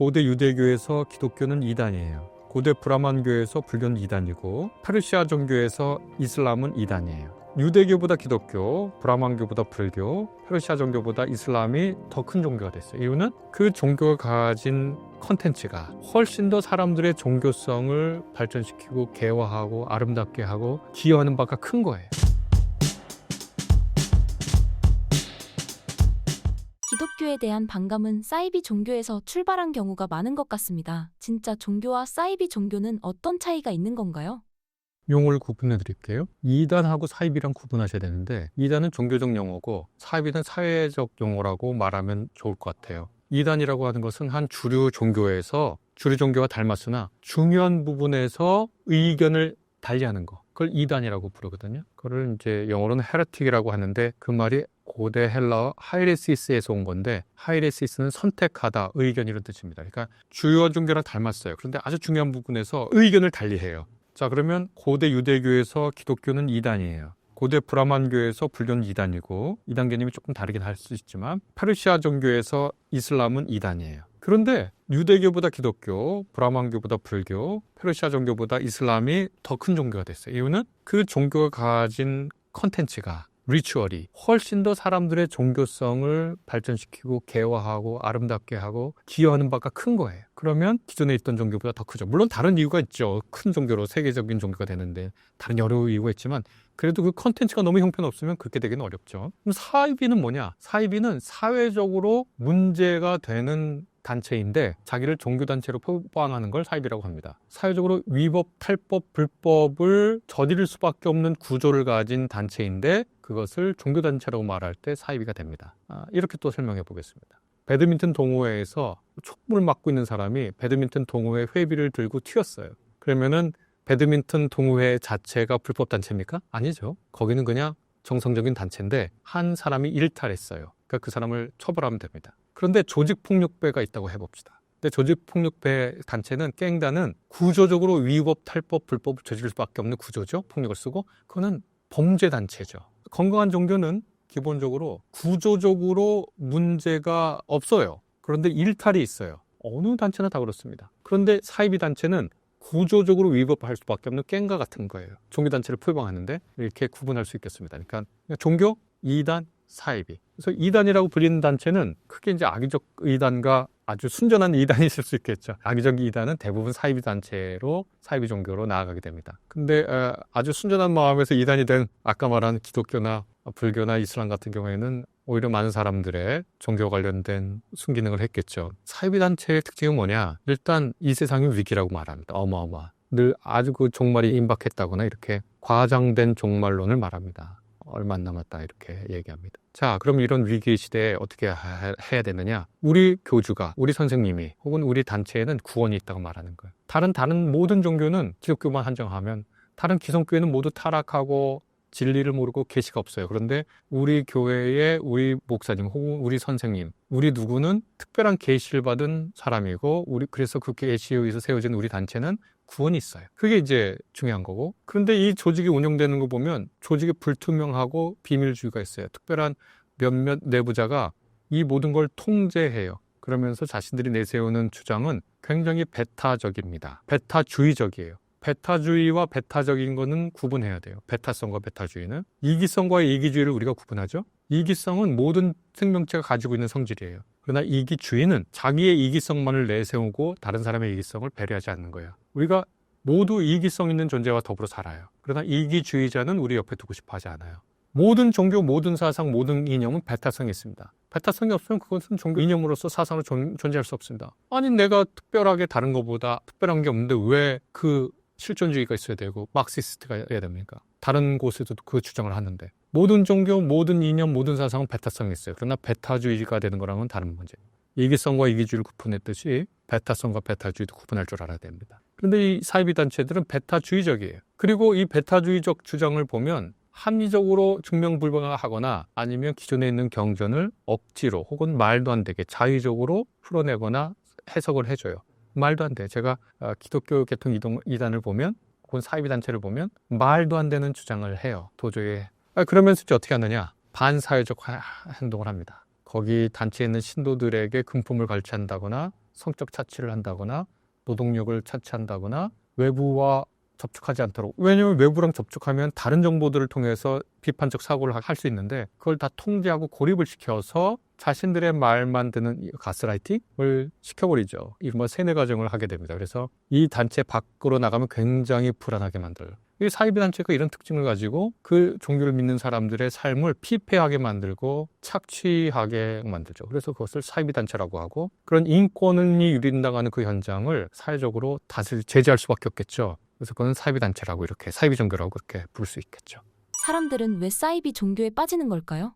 고대 유대교에서 기독교는 이단이에요. 고대 브라만교에서 불교는 이단이고 페르시아 종교에서 이슬람은 이단이에요. 유대교보다 기독교, 브라만교보다 불교, 페르시아 종교보다 이슬람이 더 큰 종교가 됐어요. 이유는 그 종교가 가진 컨텐츠가 훨씬 더 사람들의 종교성을 발전시키고 개화하고 아름답게 하고 기여하는 바가 큰 거예요. 기독교에 대한 반감은 사이비 종교에서 출발한 경우가 많은 것 같습니다. 진짜 종교와 사이비 종교는 어떤 차이가 있는 건가요? 용어를 구분해 드릴게요. 이단하고 사입이랑 구분하셔야 되는데 이단은 종교적 용어고 사입은 사회적 용어라고 말하면 좋을 것 같아요. 이단이라고 하는 것은 한 주류 종교에서 주류 종교와 닮았으나 중요한 부분에서 의견을 달리하는 거. 그걸 이단이라고 부르거든요. 그걸 이제 영어로는 헤레틱이라고 하는데 그 말이 고대 헬라어 하이레시스에서 온 건데 하이레시스는 선택하다, 의견 이런 뜻입니다. 그러니까 주요 종교랑 닮았어요. 그런데 아주 중요한 부분에서 의견을 달리해요. 자, 그러면 고대 유대교에서 기독교는 이단이에요. 고대 브라만교에서 불교는 이단이고 이단 개념이 조금 다르긴 할 수 있지만 페르시아 종교에서 이슬람은 이단이에요. 그런데 유대교보다 기독교, 브라만교보다 불교, 페르시아 종교보다 이슬람이 더 큰 종교가 됐어요. 이유는 그 종교가 가진 컨텐츠가 리추얼이 훨씬 더 사람들의 종교성을 발전시키고 개화하고 아름답게 하고 기여하는 바가 큰 거예요. 그러면 기존에 있던 종교보다 더 크죠. 물론 다른 이유가 있죠. 큰 종교로 세계적인 종교가 되는데 다른 여러 이유가 있지만 그래도 그 컨텐츠가 너무 형편없으면 그렇게 되기는 어렵죠. 그럼 사이비는 뭐냐? 사이비는 사회적으로 문제가 되는 단체인데 자기를 종교단체로 표방하는 걸 사입이라고 합니다. 사회적으로 위법, 탈법, 불법을 저지를 수밖에 없는 구조를 가진 단체인데 그것을 종교단체라고 말할 때 사입이가 됩니다. 아, 이렇게 또 설명해 보겠습니다. 배드민턴 동호회에서 촉물 맡고 있는 사람이 배드민턴 동호회 회비를 들고 튀었어요. 그러면은 배드민턴 동호회 자체가 불법 단체입니까? 아니죠. 거기는 그냥 정상적인 단체인데 한 사람이 일탈했어요. 그러니까 그 사람을 처벌하면 됩니다. 그런데 조직폭력배가 있다고 해봅시다. 근데 조직폭력배 단체는 깽단은 구조적으로 위법, 탈법, 불법을 저지를 수밖에 없는 구조죠. 폭력을 쓰고 그거는 범죄 단체죠. 건강한 종교는 기본적으로 구조적으로 문제가 없어요. 그런데 일탈이 있어요. 어느 단체나 다 그렇습니다. 그런데 사이비 단체는 구조적으로 위법할 수밖에 없는 깽가 같은 거예요. 종교단체를 표방하는데 이렇게 구분할 수 있겠습니다. 그러니까 종교, 이단, 사이비. 그래서 이단이라고 불리는 단체는 크게 이제 악의적 이단과 아주 순전한 이단이 있을 수 있겠죠. 악의적 이단은 대부분 사이비 단체로 사이비 종교로 나아가게 됩니다. 근데 어, 아주 순전한 마음에서 이단이 된 아까 말한 기독교나 불교나 이슬람 같은 경우에는 오히려 많은 사람들의 종교 관련된 순기능을 했겠죠. 사이비 단체의 특징은 뭐냐? 일단 이 세상이 위기라고 말합니다. 어마어마. 늘 아주 그 종말이 임박했다거나 이렇게 과장된 종말론을 말합니다. 얼마 안 남았다 이렇게 얘기합니다. 자, 그럼 이런 위기 시대에 어떻게 하- 해야 되느냐? 우리 교주가, 우리 선생님이 혹은 우리 단체에는 구원이 있다고 말하는 거예요. 다른 다른 모든 종교는 기독교만 한정하면 다른 기성교회는 모두 타락하고 진리를 모르고 계시가 없어요. 그런데 우리 교회의 우리 목사님 혹은 우리 선생님, 우리 누구는 특별한 계시를 받은 사람이고 우리 그래서 그 계시에 의해서 세워진 우리 단체는 구원이 있어요. 그게 이제 중요한 거고. 그런데 이 조직이 운영되는 거 보면 조직이 불투명하고 비밀주의가 있어요. 특별한 몇몇 내부자가 이 모든 걸 통제해요. 그러면서 자신들이 내세우는 주장은 굉장히 베타적입니다. 베타주의적이에요. 베타주의와 베타적인 거는 구분해야 돼요. 베타성과 베타주의는 이기성과 이기주의를 우리가 구분하죠. 이기성은 모든 생명체가 가지고 있는 성질이에요. 그러나 이기주의는 자기의 이기성만을 내세우고 다른 사람의 이기성을 배려하지 않는 거예요. 우리가 모두 이기성 있는 존재와 더불어 살아요. 그러나 이기주의자는 우리 옆에 두고 싶어 하지 않아요. 모든 종교, 모든 사상, 모든 이념은 베타성이 있습니다. 베타성이 없으면 그것은 종교 이념으로서 사상으로 존, 존재할 수 없습니다. 아니 내가 특별하게 다른 것보다 특별한 게 없는데 왜 그 실존주의가 있어야 되고 막시스트가 해야 됩니까? 다른 곳에도 그 주장을 하는데 모든 종교, 모든 이념, 모든 사상은 베타성이 있어요. 그러나 베타주의가 되는 거랑은 다른 문제. 이기성과 이기주의를 구분했듯이 베타성과 베타주의도 구분할 줄 알아야 됩니다. 그런데 이 사이비 단체들은 베타주의적이에요. 그리고 이 베타주의적 주장을 보면 합리적으로 증명불가하거나 아니면 기존에 있는 경전을 억지로 혹은 말도 안 되게 자의적으로 풀어내거나 해석을 해줘요. 말도 안 돼. 제가 어, 기독교 계통 이동 이단을 보면 혹은 사이비 단체를 보면 말도 안 되는 주장을 해요. 도저히. 아, 그러면서 이제 어떻게 하느냐? 반사회적 화- 행동을 합니다. 거기 단체에 있는 신도들에게 금품을 갈취한다거나 성적 차치를 한다거나 노동력을 차치한다거나 외부와 접촉하지 않도록 왜냐하면 외부랑 접촉하면 다른 정보들을 통해서 비판적 사고를 할 수 있는데 그걸 다 통제하고 고립을 시켜서 자신들의 말만 이 가스라이팅을 시켜버리죠. 이른바 세뇌 과정을 하게 됩니다. 그래서 이 단체 밖으로 나가면 굉장히 불안하게 만들어요. 이 사이비 단체가 이런 특징을 가지고 그 종교를 믿는 사람들의 삶을 피폐하게 만들고 착취하게 만들죠. 그래서 그것을 사이비 단체라고 하고 그런 인권이 유린당하는 그 현장을 사회적으로 다시 제재할 수밖에 없겠죠. 그래서 그건 사이비 단체라고 이렇게 사이비 종교라고 그렇게 부를 수 있겠죠. 사람들은 왜 사이비 종교에 빠지는 걸까요?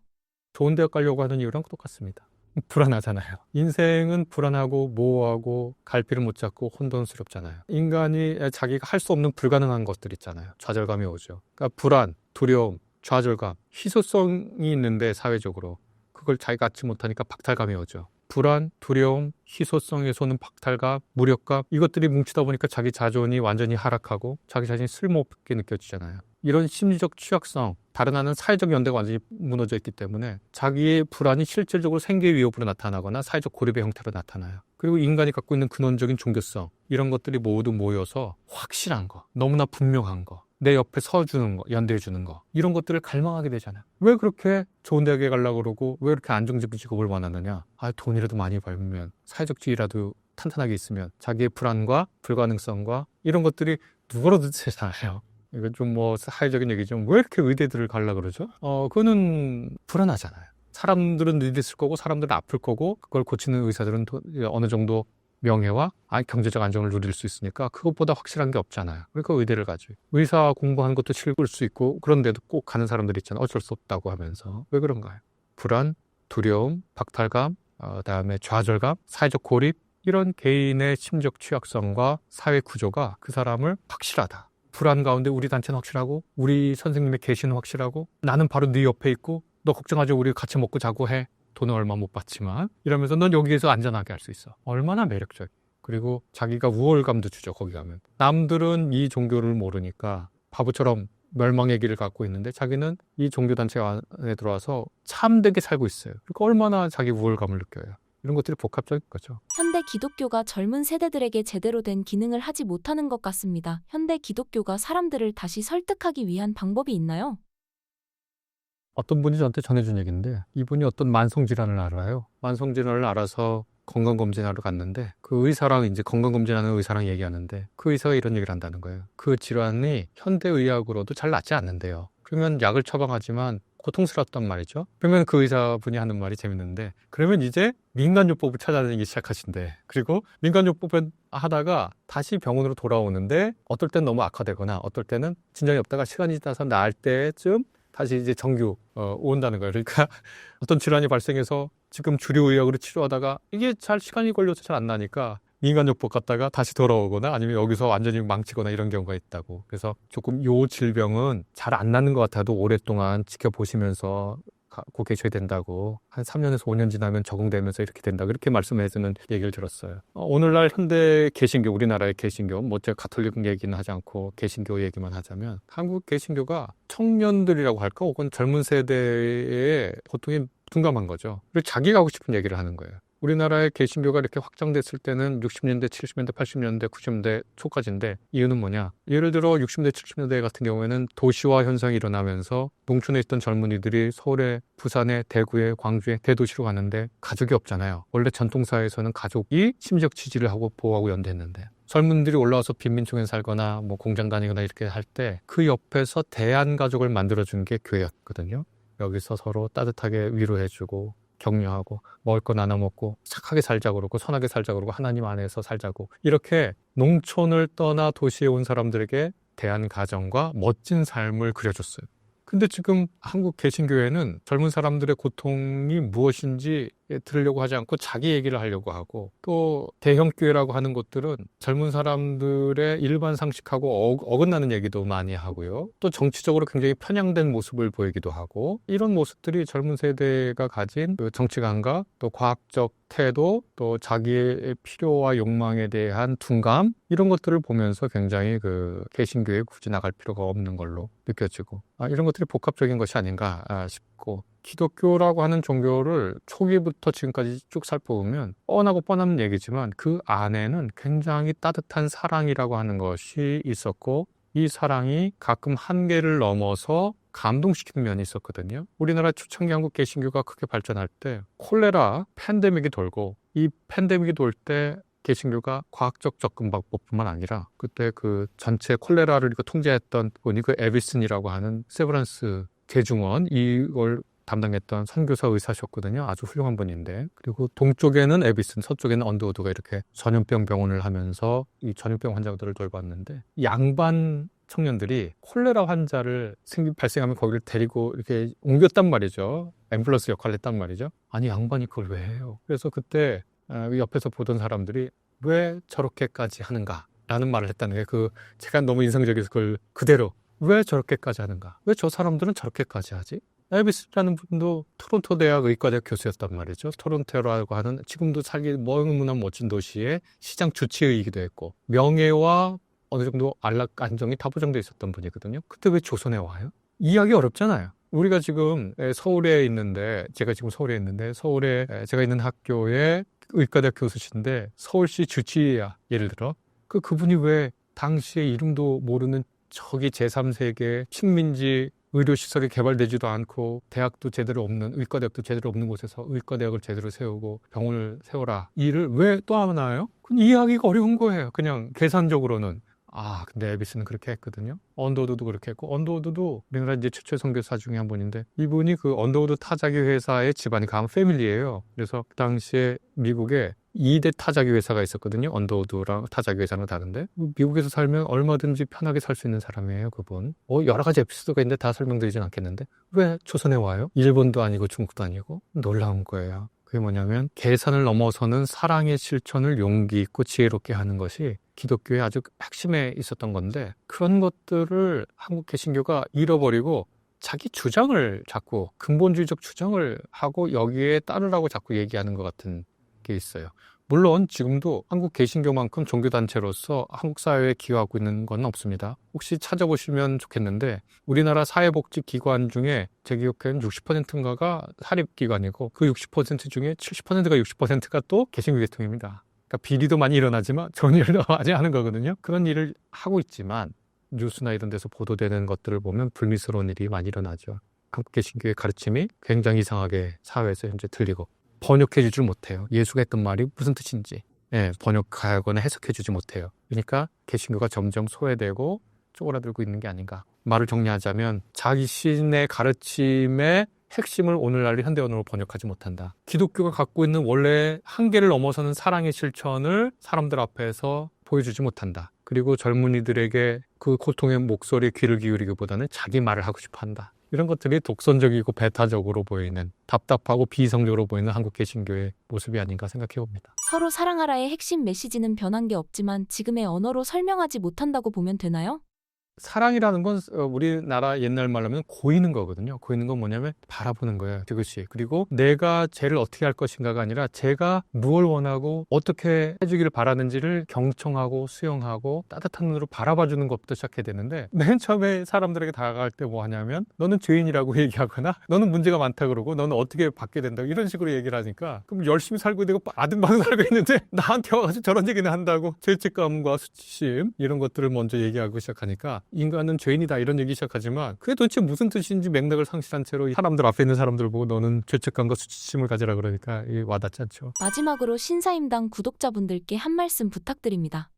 좋은 대학 가려고 하는 이유랑 똑같습니다. 불안하잖아요. 인생은 불안하고 모호하고 갈피를 못 잡고 혼돈스럽잖아요. 인간이 자기가 할 수 없는 불가능한 것들 있잖아요. 좌절감이 오죠. 그러니까 불안, 두려움, 좌절감, 희소성이 있는데 사회적으로 그걸 자기가 갖지 못하니까 박탈감이 오죠. 불안, 두려움, 희소성에서는 박탈감, 무력감 이것들이 뭉치다 보니까 자기 자존이 완전히 하락하고 자기 자신이 쓸모없게 느껴지잖아요. 이런 심리적 취약성, 다른 하는 사회적 연대가 완전히 무너져 있기 때문에 자기의 불안이 실질적으로 생계 위협으로 나타나거나 사회적 고립의 형태로 나타나요. 그리고 인간이 갖고 있는 근원적인 종교성 이런 것들이 모두 모여서 확실한 거, 너무나 분명한 거, 내 옆에 서주는 거, 연대해 주는 거 이런 것들을 갈망하게 되잖아요. 왜 그렇게 좋은 대학에 가려고 그러고 왜 그렇게 안정적인 직업을 원하느냐? 아 돈이라도 많이 벌면 사회적 지위라도 탄탄하게 있으면 자기의 불안과 불가능성과 이런 것들이 누구라도 되잖아요. 이건 좀 뭐 사회적인 얘기죠. 왜 이렇게 의대들을 갈라 그러죠? 어, 그거는 불안하잖아요. 사람들은 쓸 거고 사람들은 아플 거고 그걸 고치는 의사들은 도- 어느 정도 명예와 아, 경제적 안정을 누릴 수 있으니까 그것보다 확실한 게 없잖아요. 그러니까 의대를 가죠. 의사 공부하는 것도 즐거울 수 있고 그런데도 꼭 가는 사람들 있잖아요. 어쩔 수 없다고 하면서 왜 그런가요? 불안, 두려움, 박탈감, 어, 그다음에 좌절감, 사회적 고립 이런 개인의 심적 취약성과 사회 구조가 그 사람을 확실하다. 불안 가운데 우리 단체는 확실하고 우리 선생님의 계시는 확실하고 나는 바로 네 옆에 있고 너 걱정하지 우리 같이 먹고 자고 해. 돈은 얼마 못 받지만 이러면서 넌 여기에서 안전하게 할 수 있어. 얼마나 매력적. 그리고 자기가 우월감도 주죠. 거기 가면. 남들은 이 종교를 모르니까 바보처럼 멸망의 길을 갖고 있는데 자기는 이 종교 단체 안에 들어와서 참되게 살고 있어요. 그러니까 얼마나 자기 우월감을 느껴요. 이런 것들이 복합적인 거죠. 현대 기독교가 젊은 세대들에게 제대로 된 기능을 하지 못하는 것 같습니다. 현대 기독교가 사람들을 다시 설득하기 위한 방법이 있나요? 어떤 분이 저한테 전해준 얘기인데 이분이 어떤 만성 질환을 알아요. 만성 질환을 알아서 건강검진하러 갔는데 그 의사랑 이제 건강검진하는 의사랑 얘기하는데 그 의사가 이런 얘기를 한다는 거예요. 그 질환이 현대의학으로도 잘 낫지 않는데요. 그러면 약을 처방하지만 고통스럽단 말이죠. 그러면 그 의사분이 하는 말이 재밌는데 그러면 이제 민간요법을 찾아다니기 시작하신대. 그리고 민간요법을 하다가 다시 병원으로 돌아오는데 어떨 땐 너무 악화되거나 어떨 때는 진정이 없다가 시간이 지나서 나을 때쯤 다시 이제 정규 어, 온다는 거예요. 그러니까 어떤 질환이 발생해서 지금 주류 의학으로 치료하다가 이게 잘 시간이 걸려서 잘 안 나니까 민간요법 갔다가 다시 돌아오거나 아니면 여기서 완전히 망치거나 이런 경우가 있다고. 그래서 조금 요 질병은 잘안 낫는 것 같아도 오랫동안 지켜보시면서 계셔야 된다고 한 3년에서 5년 지나면 적응되면서 이렇게 된다 그렇게 말씀해주는 얘기를 들었어요. 어, 오늘날 현대 개신교 우리나라의 개신교 뭐 제가 가톨릭 얘기는 하지 않고 개신교 얘기만 하자면 한국 개신교가 청년들이라고 할까 혹은 젊은 세대에 보통이 둔감한 거죠. 그리고 자기가 하고 싶은 얘기를 하는 거예요. 우리나라의 개신교가 이렇게 확장됐을 때는 60년대, 70년대, 80년대, 90년대 초까지인데 이유는 뭐냐? 예를 들어 60년대, 70년대 같은 경우에는 도시화 현상이 일어나면서 농촌에 있던 젊은이들이 서울에, 부산에, 대구에, 광주에 대도시로 가는데 가족이 없잖아요. 원래 전통사회에서는 가족이 심적 지지를 하고 보호하고 연대했는데 젊은들이 올라와서 빈민촌에 살거나 뭐 공장 다니거나 이렇게 할 때 그 옆에서 대한 가족을 만들어 준 게 교회였거든요. 여기서 서로 따뜻하게 위로해주고 격려하고 먹을 거 나눠 먹고 착하게 살자고 그러고 선하게 살자고 그러고 하나님 안에서 살자고 이렇게 농촌을 떠나 도시에 온 사람들에게 대한 가정과 멋진 삶을 그려줬어요. 근데 지금 한국 개신교회는 젊은 사람들의 고통이 무엇인지 들으려고 하지 않고 자기 얘기를 하려고 하고 또 대형 교회라고 하는 곳들은 젊은 사람들의 일반 상식하고 어, 어긋나는 얘기도 많이 하고요. 또 정치적으로 굉장히 편향된 모습을 보이기도 하고 이런 모습들이 젊은 세대가 가진 그 정치관과 또 과학적 태도 또 자기의 필요와 욕망에 대한 둔감 이런 것들을 보면서 굉장히 그 개신교에 굳이 나갈 필요가 없는 걸로 느껴지고 아, 이런 것들이 복합적인 것이 아닌가 아, 싶고 기독교라고 하는 종교를 초기부터 지금까지 쭉 살펴보면 뻔하고 뻔한 얘기지만 그 안에는 굉장히 따뜻한 사랑이라고 하는 것이 있었고 이 사랑이 가끔 한계를 넘어서 감동시키는 면이 있었거든요. 우리나라 초창기 한국 개신교가 크게 발전할 때 콜레라 팬데믹이 돌고 이 팬데믹이 돌 때 개신교가 과학적 접근 방법뿐만 아니라 그때 그 전체 콜레라를 통제했던 분이 그 에비슨이라고 하는 세브란스 개중원 이걸 담당했던 선교사 의사셨거든요. 아주 훌륭한 분인데. 그리고 동쪽에는 에비슨, 서쪽에는 언더우드가 이렇게 전염병 병원을 하면서 이 전염병 환자들을 돌봤는데 양반 청년들이 콜레라 환자를 생기 발생하면 거기를 데리고 이렇게 옮겼단 말이죠. 앰뷸런스 역할을 했단 말이죠. 아니 양반이 그걸 왜 해요? 그래서 그때 아, 옆에서 보던 사람들이 왜 저렇게까지 하는가? 라는 말을 했다는 게 그 제가 너무 인상적이어서 그걸 그대로 왜 저렇게까지 하는가? 왜 저 사람들은 저렇게까지 하지? 에비스라는 분도 토론토 대학 의과대학 교수였단 말이죠. 토론토라고 하는 지금도 살기 너무나 멋진 도시의 시장 주치의이기도 했고 명예와 어느 정도 안락 안정이 다 보장돼 있었던 분이거든요. 그때 왜 조선에 와요? 이해하기 어렵잖아요. 우리가 지금 서울에 있는데 제가 지금 서울에 있는데 서울에 제가 있는 학교에 의과대학 교수신데 서울시 주치의야 예를 들어 그 그분이 왜 당시에 이름도 모르는 저기 제3세계 식민지 의료시설이 개발되지도 않고 대학도 제대로 없는 의과대학도 제대로 없는 곳에서 의과대학을 제대로 세우고 병원을 세워라. 이 일을 왜또 하나요? 이해하기가 어려운 거예요. 그냥 계산적으로는 아 근데 에비스는 그렇게 했거든요 언더우드도 그렇게 했고 언더우드도 우리나라 이제 최초의 선교사 중에 한 분인데 이분이 그 언더우드 타자기 회사의 집안이 감 패밀리예요 그래서 그 당시에 미국에 2대 타자기 회사가 있었거든요. 언더우드랑 타자기 회사는 다른데 미국에서 살면 얼마든지 편하게 살 수 있는 사람이에요. 그분. 어, 여러 가지 에피소드가 있는데 다 설명드리진 않겠는데 왜 조선에 와요? 일본도 아니고 중국도 아니고 놀라운 거예요. 그게 뭐냐면 계산을 넘어서는 사랑의 실천을 용기 있고 지혜롭게 하는 것이 기독교의 아주 핵심에 있었던 건데 그런 것들을 한국 개신교가 잃어버리고 자기 주장을 자꾸 근본주의적 주장을 하고 여기에 따르라고 자꾸 얘기하는 것 같은 게 있어요. 물론 지금도 한국 개신교만큼 종교단체로서 한국 사회에 기여하고 있는 건 없습니다. 혹시 찾아보시면 좋겠는데 우리나라 사회복지기관 중에 제 기억에는 60%인가가 사립기관이고 그 60% 중에 70%가 60%가 또 개신교 계통입니다. 그러니까 비리도 많이 일어나지만 좋은 일도 많이 하는 거거든요. 그런 일을 하고 있지만 뉴스나 이런 데서 보도되는 것들을 보면 불미스러운 일이 많이 일어나죠. 한국 개신교의 가르침이 굉장히 이상하게 사회에서 현재 들리고 번역해 주질 못해요. 예수가 했던 말이 무슨 뜻인지 예, 번역하거나 해석해 주지 못해요. 그러니까 개신교가 점점 소외되고 쪼그라들고 있는 게 아닌가. 말을 정리하자면 자기 신의 가르침의 핵심을 오늘날 현대 언어로 번역하지 못한다. 기독교가 갖고 있는 원래 한계를 넘어서는 사랑의 실천을 사람들 앞에서 보여주지 못한다. 그리고 젊은이들에게 그 고통의 목소리에 귀를 기울이기보다는 자기 말을 하고 싶어 한다. 이런 것들이 독선적이고 배타적으로 보이는 답답하고 비이성적으로 보이는 한국 개신교의 모습이 아닌가 생각해 봅니다. 서로 사랑하라의 핵심 메시지는 변한 게 없지만 지금의 언어로 설명하지 못한다고 보면 되나요? 사랑이라는 건 어, 우리나라 옛날 말로 하면 고이는 거거든요. 고이는 건 뭐냐면 바라보는 거예요. 그것이. 그리고 내가 쟤를 어떻게 할 것인가가 아니라 제가 무엇을 원하고 어떻게 해주기를 바라는지를 경청하고 수용하고 따뜻한 눈으로 바라봐 주는 것부터 시작해야 되는데 맨 처음에 사람들에게 다가갈 때 뭐 하냐면 너는 죄인이라고 얘기하거나 너는 문제가 많다 그러고 너는 어떻게 받게 된다 이런 식으로 얘기를 하니까 그럼 열심히 살고 되고 아등바등 살고 있는데 나한테 와가지고 저런 얘기는 한다고 죄책감과 수치심 이런 것들을 먼저 얘기하고 시작하니까 인간은 죄인이다 이런 얘기 시작하지만 그게 도대체 무슨 뜻인지 맥락을 상실한 채로 사람들 앞에 있는 사람들 보고 너는 죄책감과 수치심을 가지라 그러니까 이게 와닿지 않죠. 마지막으로 신사임당 구독자분들께 한 말씀 부탁드립니다.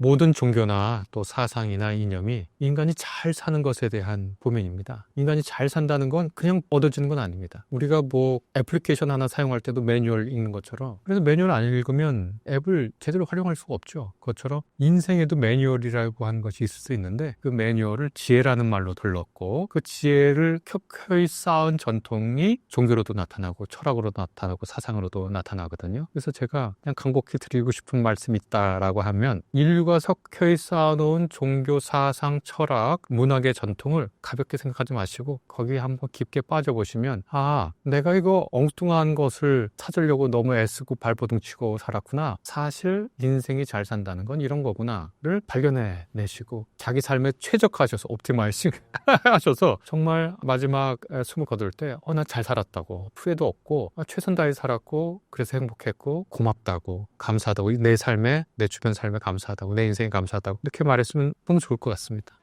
모든 종교나 또 사상이나 이념이 인간이 잘 사는 것에 대한 보면입니다. 인간이 잘 산다는 건 그냥 얻어지는 건 아닙니다. 우리가 뭐 애플리케이션 하나 사용할 때도 매뉴얼 읽는 것처럼 그래서 매뉴얼 안 읽으면 앱을 제대로 활용할 수가 없죠. 그것처럼 인생에도 매뉴얼이라고 하는 것이 있을 수 있는데 그 매뉴얼을 지혜라는 말로 둘렀고 그 지혜를 켜켜이 쌓은 전통이 종교로도 나타나고 철학으로도 나타나고 사상으로도 나타나거든요. 그래서 제가 그냥 간곡히 드리고 싶은 말씀이 있다라고 하면 인류가 모두가 석혀이 쌓아놓은 종교 사상, 철학, 문학의 전통을 가볍게 생각하지 마시고 거기에 한번 깊게 빠져보시면 아 내가 이거 엉뚱한 것을 찾으려고 너무 애쓰고 발버둥 치고 살았구나. 사실 인생이 잘 산다는 건 이런 거구나를 발견해 내시고 자기 삶에 최적화하셔서 옵티마이징 하셔서 정말 마지막 숨을 거둘 때 어 나 잘 살았다고. 후회도 없고 아, 최선 다해 살았고 그래서 행복했고 고맙다고 감사하다고 내 삶에 내 주변 삶에 감사하다고 내 인생에 감사하다고 이렇게 말했으면 너무 좋을 것 같습니다.